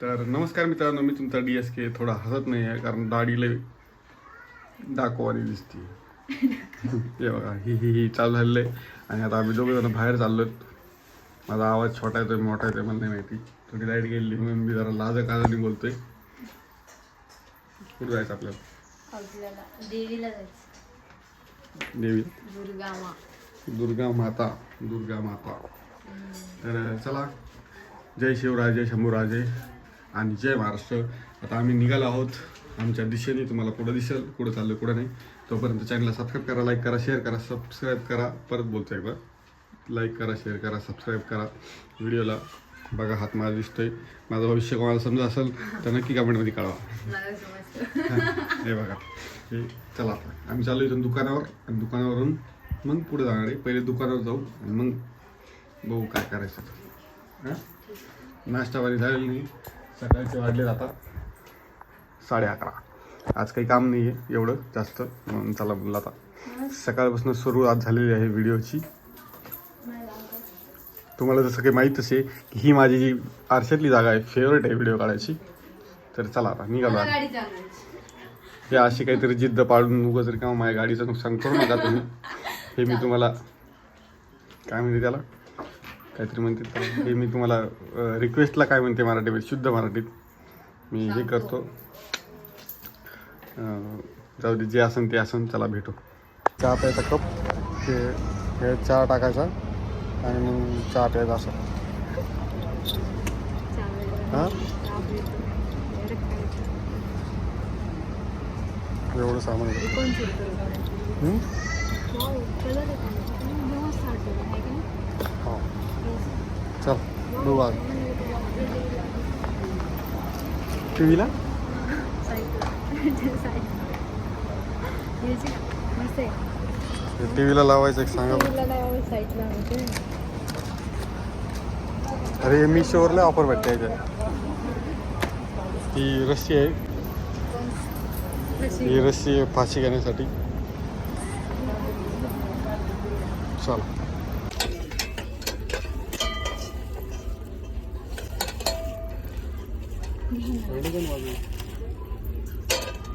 तर नमस्कार मित्रांनो मी तुमचा डी एस के थोडा हसत नाही आहे कारण दाढी लय दाखवानी दिसते हे बघा ही ही ही चालू झालेलं आहे. आणि आता आम्ही दोघे जण बाहेर चाललोत माझा आवाज छोटा येतोय मोठा येतोय मला नाही माहिती. थोडी लाइट गेली म्हणून मी जरा लाज काजाने बोलतोय. कुठं जायचं आपल्याला? आपल्याला देवीला जायचं. देवी? दुर्गा माता दुर्गा माता. तर चला. जय शिवराजे शंभूराजे आणि जय महाराष्ट्र. आता आम्ही निघालो आहोत. आमच्या दिशेने तुम्हाला पुढं दिसेल कुठं चाललं कुठं नाही. तोपर्यंत चॅनलला सबस्क्राईब करा लाईक करा शेअर करा सबस्क्राईब करा. परत बोलतो एकदा लाईक करा शेअर करा सबस्क्राईब करा. व्हिडिओला बघा हात माझा दिसतोय. माझं भविष्य कोणाला समजा असेल तर नक्की कमेंटमध्ये कळवा. हे बघा. हे चला आता. आम्ही चालू इथून दुकानावर. आणि दुकानावरून मग पुढे जाणार आहे. पहिले दुकानावर जाऊ आणि मग बघू काय करायचं. हां? नाश्ता झालेलं नाही. सकाळचे वाजले आता. साडे अकरा. आज काही काम नाही आहे एवढं जास्त. म्हणून चला बोलला आता. सकाळपासून सुरुवात झालेली आहे व्हिडिओची. तुम्हाला जसं काही माहीत असेल की ही माझी जी आरशातली जागा आहे फेवरेट आहे व्हिडिओ काढायची. तर चला आता निघालो हे अशी काहीतरी जिद्द पाडून उगाच तरी किंवा माझ्या गाडीचं नुकसान करू नका तुम्ही. हे मी तुम्हाला काय म्हणते त्याला? काहीतरी म्हणते त्याला. हे मी तुम्हाला रिक्वेस्टला काय म्हणते मराठीमध्ये? शुद्ध मराठीत. मी हे करतो. जाऊ दे जे असन ते असन. चला भेटू. चहा प्यायचा कप. हे हे चहा टाकायचा. आणि मग चहा प्यायचा असं. हां? एवढं सामान. चल बघू आज. टी व्हीला टी व्हीला लावायचं एक सांगा अरे मी शोवरला ऑफर भेटते याच्या ती रस्सी आहे. ही रस्सी आहे फाशी घेण्यासाठी. चल.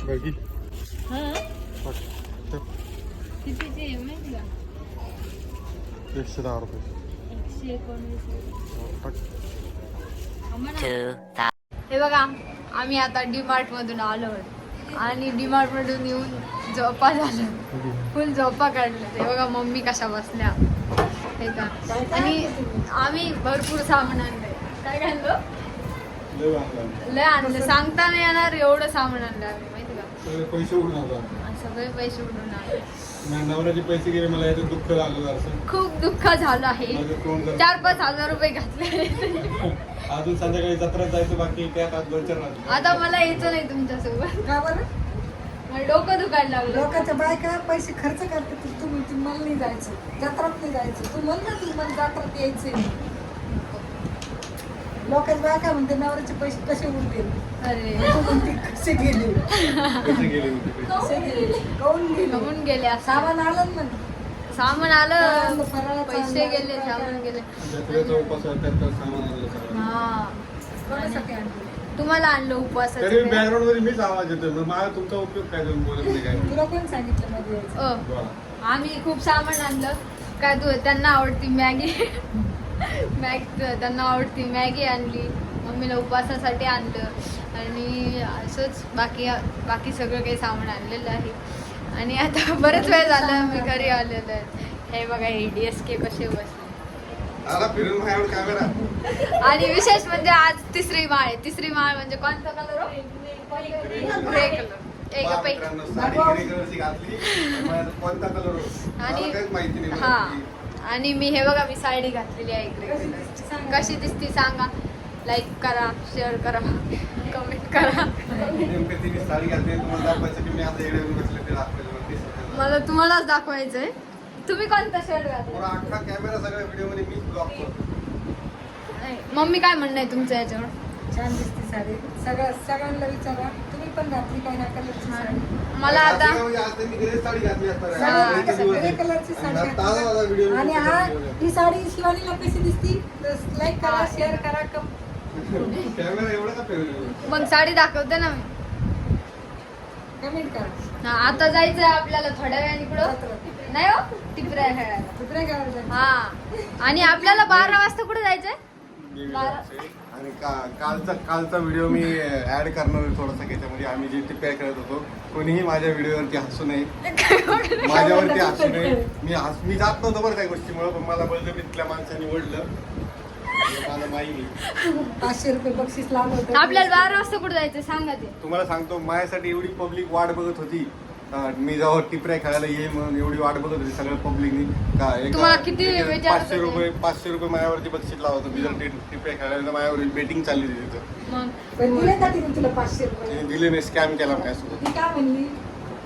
बघी. एकशे दहा रुपये. टाक. हे बघा आम्ही आता डी मार्ट मधून आलो आणि डी मार्ट मधून येऊन झोपा झालं फुल झोपा काढलं हे बघा मम्मी कशा बसल्या. हे का आणि आम्ही भरपूर सामान आणलंय. काय आणलं? लय आणलं. सांगता नाही येणार एवढं सामान आणलं आम्ही माहिती का? पैसे सगळे पैसे उडून आले. नवऱ्याचे पैसे गेले मला याचं दुःख झालं जरासं. खूप दुःख झालं आहे. माझं तोंड जरा- चार पाच हजार रुपये घातले. अजून संध्याकाळी जत्रात जायचं बाकी त्यात आज दोन चार राहतो. आता मला यायचं नाही तुमच्यासोबत. का बरं? मला डोकं दुखायला लागलं. लोकांच्या बायका पैसे खर्च करते तुम्ही तू मला नाही जायचं. जत्रात नाही जायचं. तू म्हण ना तू मला जत्रात यायचंय लोकांच्या बायका म्हणते नवऱ्याचे पैसे कसे उरतील? अरे. तू म्हणते कसे गेले? कसे गेले? कसे काऊन गेले? कमून गेले असं. सामान आलं ना सामान आलं. फराळाचं, पैसे आणलं, गेले सामान गेले. जत्रेचा उपास सामान सगळं. हा. कोणासाठी आणलं? तुम्हाला आणलं तरी उपवासाचं बॅकग्राऊंडमध्ये मीच आवाज मग मला तुमचा उपयोग काय तुम्ही बोलत नाही काय? तुला कोण सांगितलं मध्ये यायचं? अ, बोला. आम्ही खूप सामान आणलं. काय तू त्यांना आवडती मॅगी. मॅग त्यांना आवडती मॅगी आणली. मम्मीला उपवासासाठी आणलं. आणि असंच बाकी बाकी सगळं काही सामान आणलेलं आहे. आणि आता बरेच वेळ झालं मी घरी आलेलं आहे. हे बघा हे डी एस के कसे बसले. आणि विशेष म्हणजे आज तिसरी माळ आहे. तिसरी माळ म्हणजे कोणता कलर ग्रे कलर आणि- हा? मला. आणि मी हे बघा मी साडी घातलेली आहे ग्रे कलरची कशी दिसती सांगा. लाईक करा शेअर करा कमेंट करा. मला तुम्हालाच दाखवायचंय. तुम्ही कोणता शर्ट पुरा घातला मम्मी काय म्हणणं आहे तुमचं याच्यावर? छान दिसते साडी. सगळ्या सगळ्यांना विचारा. तुम्ही पण घातली काय साडी? मला आता आणि हा ही साडी शिवानीला कशी दिसती? लाईक करा शेअर करा कम कॅमेरा एवढा का फेवरेट मग साडी दाखवते ना मी. कमेंट करा. हा, आता जायचंय आपल्याला थोड्या वेळाने कुठं नाही हो टिपऱ्या खेळायला. जायचं. हा. आणि आपल्याला बारा वाजता कुठे जायचंय? बारा. आणि का- कालचा कालचा व्हिडिओ मी ऍड करणार आहे थोडासा त्याच्यामध्ये आम्ही जे टिप्या करत होतो कोणीही माझ्या व्हिडिओवरती हसू नये. माझ्यावरती हसू नये. मी हस मी जात नव्हतो बरं काही गोष्टीमुळे पण मला बळजबरीतल्या माणसाने ओढलं. मला माहिती पाचशे रुपये बक्षीस लावलं होतं. आपल्याला बारा वाजता कुठे जायचं सांगा ते. तुम्हाला सांगतो माझ्यासाठी एवढी पब्लिक वाट बघत होती. मी जेव्हा टिपऱ्या खेळायला येईल म्हणून एवढी वाट बघत होती सगळ्या पब्लिकनी का एका- तुम्हाला किती एक- पाचशे? रुपये पाचशे रुपये माझ्यावरती बक्षीस लावत होती. जर टी- टिपऱ्या खेळायला तर माझ्यावर बेटिंग चालली होती तिथं. मग? पण दिले का तिने तुला पाचशे रुपये? तिने दिले नाही स्कॅम केला माझ्यासोबत ती काय म्हणली?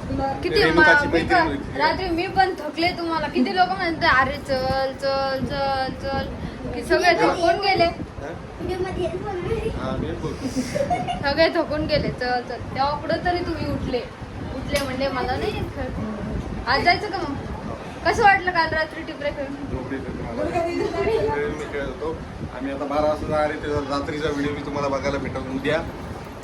तुला किती रेणुकाची मा- मी मैत्रीण पण- होती. रात्री मी पण थकले तुम्हाला. किती लोक म्हणते अरे चल चल चल चल. की सगळे थकून गेले. हा? हा, मी बोलतो. सगळे थकून गेले. चल चल. तेव्हा कुठं तरी तुम्ही उठले. उठले म्हणले मला नाही येत आज जायचं का मग? कसं वाटलं काल रात्री टिपरे खेळून? आम्ही आता बारा वाजता जाणार आहे त्याचा रात्रीचा व्हिडिओ मी तुम्हाला बघायला भेटेल. उद्या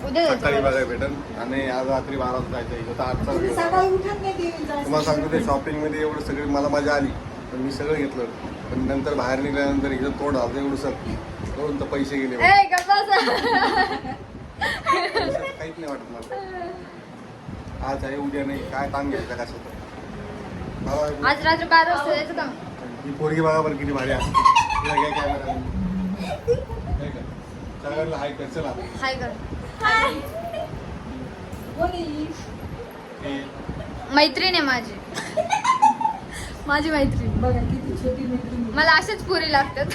उद्या सकाळी बघायला भेटेल. आणि आज रात्री बारा वाजता जायचं आजचा व्हिडिओ. तुम्हाला सांगतो ते शॉपिंगमध्ये एवढं सगळं मला मजा आली. पण मी सगळं घेतलं. पण नंतर बाहेर निघाल्यानंतर एकदम तोड आलं एवढं सर दोन तर पैसे गेले. ए गप्पा काहीच नाही वाटत मला. आज आहे उद्या नाही काय ताण घ्यायचा का स्वतः मला आज रात्री बारा वाजता जायचं का ही पोरगी बघा बरं किती भारी असते. तिला काय कॅमेरा नाही का? सगळ्यांना हाय कर चला. हाय कर. कोण येईल? मैत्रीण आहे माझी. माझी मैत्रीण. बघा किती छोटी मैत्रीण. मला असेच पुरी लागतात.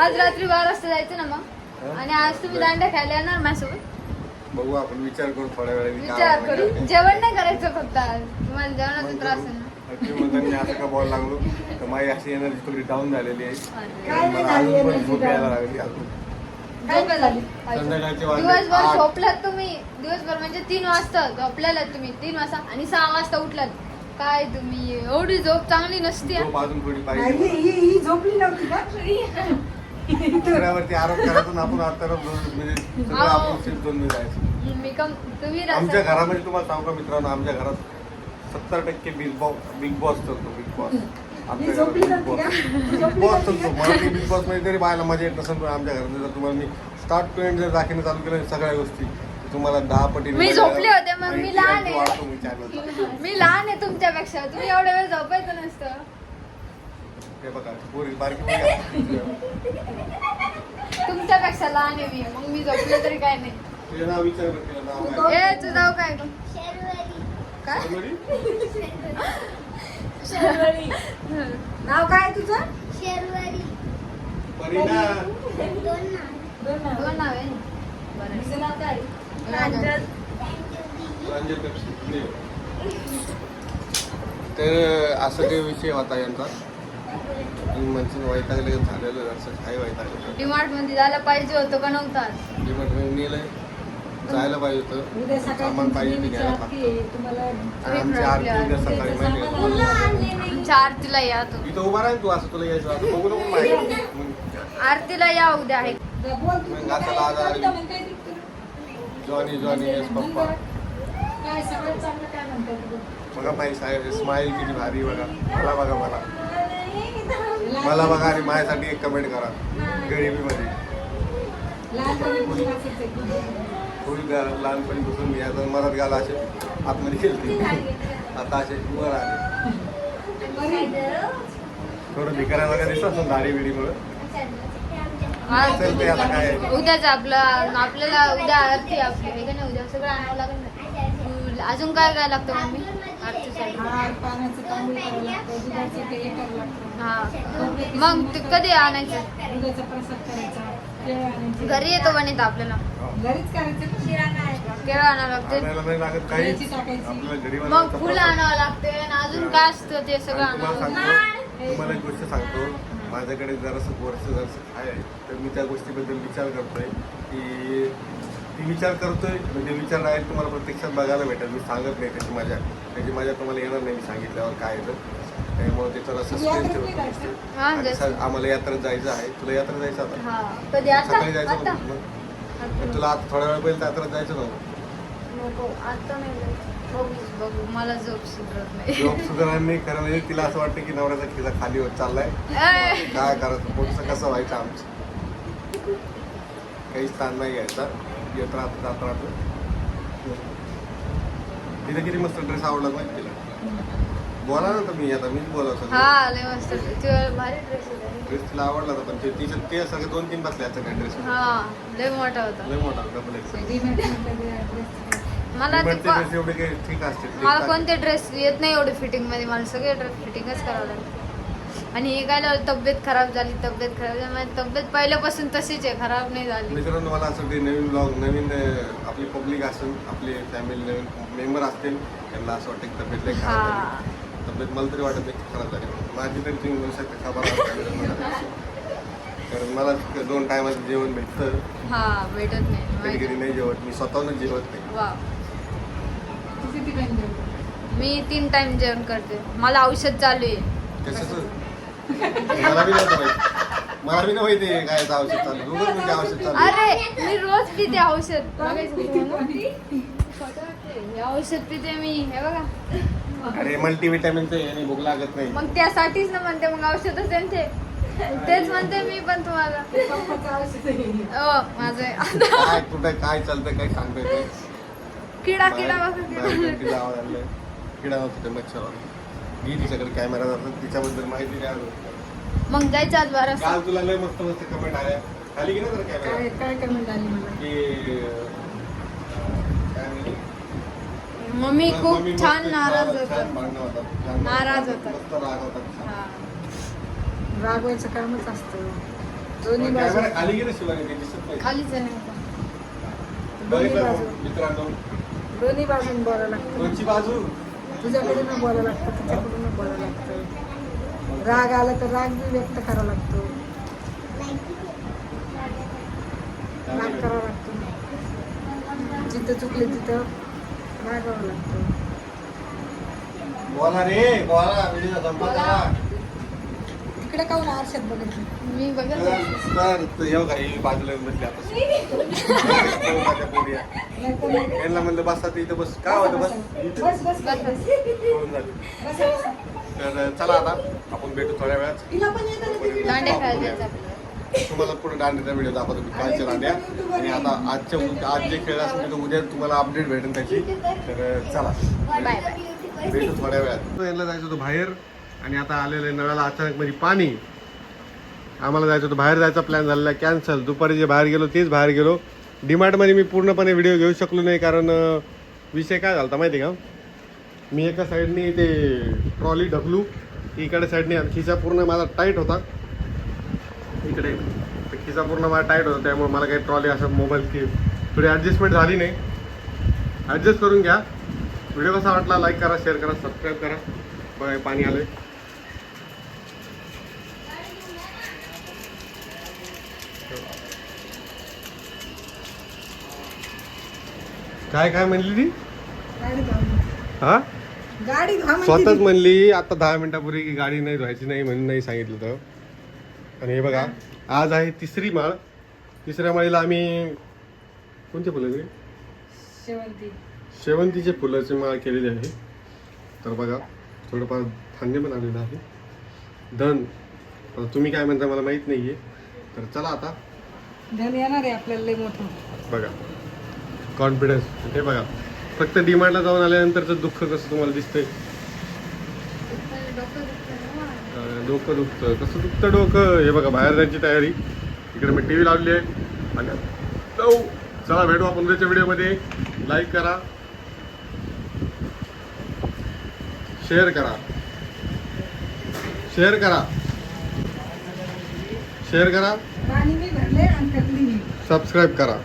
आज रात्री बारा वाजता जायचं ना मग? आणि आज तुम्ही दांड्या खायला येणार माझ्यासोबत? बघू आपण विचार करू थोड्या काय विचार करू. जेवण नाही करायचं फक्त आज. तुम्हाला जेवणाचा त्रास आहे ना. असं का बॉल लागलो? तर माझी अशी एनर्जी थोडी डाऊन झालेली आहे. काय नाही मला झाली? अजून पण energy झोप यायला? लागली अजून. काय काय झाली? संध्याकाळचे वाजले दिवसभर आठ. झोपलात तुम्ही. दिवसभर म्हणजे तीन वाजता झोपलेला तुम्ही. तीन वाजता आणि सहा वाजता उठलात. काय तुम्ही? एवढी झोप चांगली नसते. झोप अजून थोडी नाही, पाहिजे ही ही- ही झोपली नव्हती का? दुसऱ्यावरती आरोप करायचा ना आपण आता म्हणजे सगळं. आपण शिफ्ट दोन जायचं मी कम तुम्ही आमच्या घरामध्ये तुम्हाला सांगू का मित्रांनो आमच्या घरात सत्तर टक्के बिग बॉस बिग बॉस चालतो बिग बॉस झोपली का? बिग बॉस चालतो? मला ते बिग बॉसमध्ये तरी पाहायला मजा येत नसेल पण आमच्या घरात जर तुम्हाला मी स्टार्ट टू एंड जर दाखवणं चालू केलं ना सगळ्या गोष्टी तर तुम्हाला दहा पटीने मी झोपले होते, मग मी लहान आहे. मी लहान आहे तुमच्यापेक्षा तुम्ही एवढ्या वेळ झोपायचं नसतं हे बघा पोरी बारकी मुलगी आहे. तुमच्यापेक्षा लहान आहे मी मग मी झोपले तरी काय नाही नाव विचार बरं, तुझं नाव काय? ए तुझं नाव काय गं? काय शर्वरी? नाव काय तुझं परीना. दोन नाव. दोन नाव आहे बरं तुझं नाव काय रंजन पेप्सी. दे. तर असं काही विषय होता यांचा वैतागले झालेलं असं काय वैतागलं डिमार्टमध्ये जायला पाहिजे होतं का नव्हतं आज? डिपार्टमेंट नेलंय. जायला पाहिजे होतं. उद्या सकाळी सामान पाहिजे ते नेहमीची घ्यायला आरती आहे. तुम्हाला आणि आमची आरती उद्या सकाळी माहिती आहे. सामान आमच्या आरतीला या तुम्ही. इथं उभा राहील तू असं तुला यायचं असं. बघू नको माहिती. मग आरतीला या उद्या आहे. बोल तू, तुला काय? Johnny Johnny yes papa. काय सगळ्यात चांगलं काय म्हणतात बघ. बघा पाहिजे साहेब स्माईल किती भारी बघा. मला बघा मला. मला बघा आणि माझ्यासाठी एक कमेंट करा. गरिबीमध्ये. लहानपणी. फुल लहानपणीपासून मी आता मरात गाला असे. आतमध्ये खेळते. आता असे वर आले. थोडं भिकाऱ्या वगैरे दिसत असून दाढी बिडीमुळे. उद्याच आपलं आपल्याला उद्या आरती आपली. आहे का नाही उद्या सगळं आणावं लागेल अजून काय काय लागतं मम्मी? हे. हा मग ते कधी आणायचं. घरी येतो बनत आपल्याला घरीच करायचं केळं आणावं लागते आणायला नाही लागत काही वेलची टाकायची. आपल्याला घरी मग फुलं. आणावं लागते आणि अजून काय असतं ते सगळं आणावं सांगतो तुम्हाला एक गोष्ट सांगतो माझ्याकडे जरासं वर्ष जरासं आहे तर मी त्या गोष्टीबद्दल विचार करतोय की ती विचार करतोय म्हणजे विचार आहे तुम्हाला प्रत्यक्षात बघायला भेटेल. मी सांगत नाही त्याची मजा त्याची मजा तुम्हाला येणार नाही मी सांगितल्यावर काय येतं त्यामुळे ते थोडं सस्पेन्स यात्रेत ठेवत नाही असते. हा, आणि जसं- स- आम्हाला यात्रेत जायचं आहे. तुला यात्रेत जायचं आता? सकाळी जायचं. पण तुला आता थोड्या वेळ पहिले यात्रेत जायचं नव्हतं नाही झोप सुधरत नाही. खरं म्हणजे तिला असं वाटतं की नवऱ्याचा खिसा खाली होत चाललाय. काय करायचं? पुढचं कसं व्हायचं आमचं? काही स्थान नाही घ्यायचा. येत राहत जात राहतो. तिला किती मस्त ड्रेस आवडला माहिती तिला. बोला ना तुम्ही आता मीच बोलावं हा सगळं लय मस्त. भारी ड्रेस तिला आवडला होता पण ते तिच्या ते सगळे दोन तीन बसले आता काय ड्रेस हा लय मोठा होता. लय मोठा डबल. मला ते ड्रेस को- एवढे काही ठीक असते मला कोणते ड्रेस येत नाही एवढे फिटिंगमध्ये. मला सगळे ड्रेस फिटिंगच करावं लागते आणि हे काय तब्येत खराब झाली तब्येत खराब झाली. माझी तब्येत पहिल्यापासून तशीच आहे खराब नाही झाली. मित्रांनो मला असं ते नवीन ब्लॉग नवीन अं, आपली पब्लिक असेल आपली फॅमिली नवीन मेंबर असतील त्यांना असं वाटतं की तब्येत लई खराब हा. झाली तब्येत मला तरी वाटत नाही की खराब झाली. माझी तरी तुम्ही बोलू शकता खबर कारण मला दोन टायमाचं जेवण भेटतं. हा भेटत नाही. कधी माहिती. नाही जेवत. मी स्वतःहूनच जेवत नाही. वा तू किती time जेवतो? मी तीन टाइम जेवण करते. मला औषध चालू आहे. कशाचं मला बी नव्हतं माहिती मला बी नाही माहिती आहे काय औषध चालू म्हणजे औषध चालू आहे. अरे मी रोज पिते औषध बघायचं? हे औषध पिते मी हे बघा अरे मल्टीव्हिटॅमिनचं याने भूक लागत नाही मग त्यासाठीच ना म्हणते मग औषधच त्यांचे तेच म्हणते मी पण तुम्हाला आहे. अ माझं काय कुठं काय चालतं काय सांगता येत नाही. किडा किडा बघा बाहेर- किडा किडा आवाज आलाय. किडा ते मच्छर घे तिच्याकडे कॅमेरा जातात तिच्याबद्दल माहिती द्या. मग जायचं आज बारा काल तुला लय मस्त मस्त कमेंट आल्या. खाली गेलं तर काय कॅमेरा काय कमेंट आली मला? की अं, काय म्हणे? मम्मी खूप मम्मी मस्त छान नाराज छान होतात भांडणं होतात. छान नाराज मस्त होतात. रागवतात. हा. रागवायचं कामच असतं. दोन्ही बाजू. कॅमेरा खाली गेलं ते दिसत नाही. खालीच आहे नाही का? दोन्ही बघितलं बाजू. मित्रांनो? दोन्ही बाजून बोलायला लागतं कोणची बाजू. तुझ्याकडून बोलावं लागतं तुझ्याकडून बोलावं लागतं. राग आला तर राग बी व्यक्त करावा लागतो. राग करावा लागतो. जिथं चुकले तिथं रागावं लागतं. बोला रे बोला तिकडे काहून आरशात बघितलं? मी बघत तर होते. तर तर बघा बाजूला येऊन बसली आता. माझ्या पोरी आहे. नाहीतर मग- यांना म्हणलं बसा. तर इथं बस. काय होतं बस तर चला आता. आपण भेटू थोड्या वेळात. तुम्हाला पुढे दांड्याचा व्हिडिओ दाखवतो. मी कालच्या दांड्या. आणि आता आजच्या आज जे खेळ असेल ते उद्या तुम्हाला अपडेट भेटेल त्याची. तर. चला. बाय बाय भेटू थोड्या वेळात. यांना जायचं होतं बाहेर. आणि आता आलेलं आहे नळाला अचानक म्हणजे पाणी. आम्हाला जायचं होतं बाहेर जायचा प्लॅन झालेला कॅन्सल दुपारी जे बाहेर गेलो तेच बाहेर गेलो. डीमार्टमध्ये मी पूर्णपणे व्हिडिओ घेऊ शकलो नाही कारण विषय काय झाला होता माहिती आहे का? मी एका साईडने ते ट्रॉली ढकलू इकडे साईडने खिसा पूर्ण माझा टाईट होता. इकडे खिसा पूर्ण माझा टाईट होता त्यामुळे मला काही ट्रॉली असं मोबाईल की थोडी ॲडजस्टमेंट झाली नाही. ॲडजस्ट करून घ्या. व्हिडिओ कसा वाटला लाईक करा शेअर करा सबस्क्राईब करा. बघा पाणी पाणी आहे काय काय म्हणली ती. हा? गाडी स्वतःच. म्हणली आता दहा मिनिटापूर्वी की गाडी नाही धुवायची नाही म्हणून नाही सांगितलं तर आणि हे बघा आज आहे तिसरी माळ. तिसऱ्या माळीला आम्ही कोणते फुलं शेवंती. शेवंतीचे फुलाची माळ केलेली आहे. तर बघा थोडंफार धान्य पण आलेलं आहे. धन. तुम्ही काय म्हणता मला माहीत नाही आहे तर चला आता. धन येणार आहे आपल्याला लय मोठं. बघा. कॉन्फिडन्स हे बघा. फक्त डिमांडला जाऊन आल्यानंतरचं दुःख कसं तुम्हाला दिसतंय? डोकं दुखतं. कसं दुखतं डोकं? हे बघा बाहेर जायची तयारी. इकडे मी टी व्ही लावली आहे. आणि जाऊ चला भेटू आपण उद्याच्या व्हिडिओमध्ये. लाईक करा. शेअर करा. शेअर करा. शेअर करा. सबस्क्राईब करा.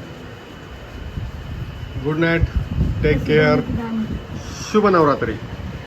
गुड नाईट टेक केअर शुभ नवरात्री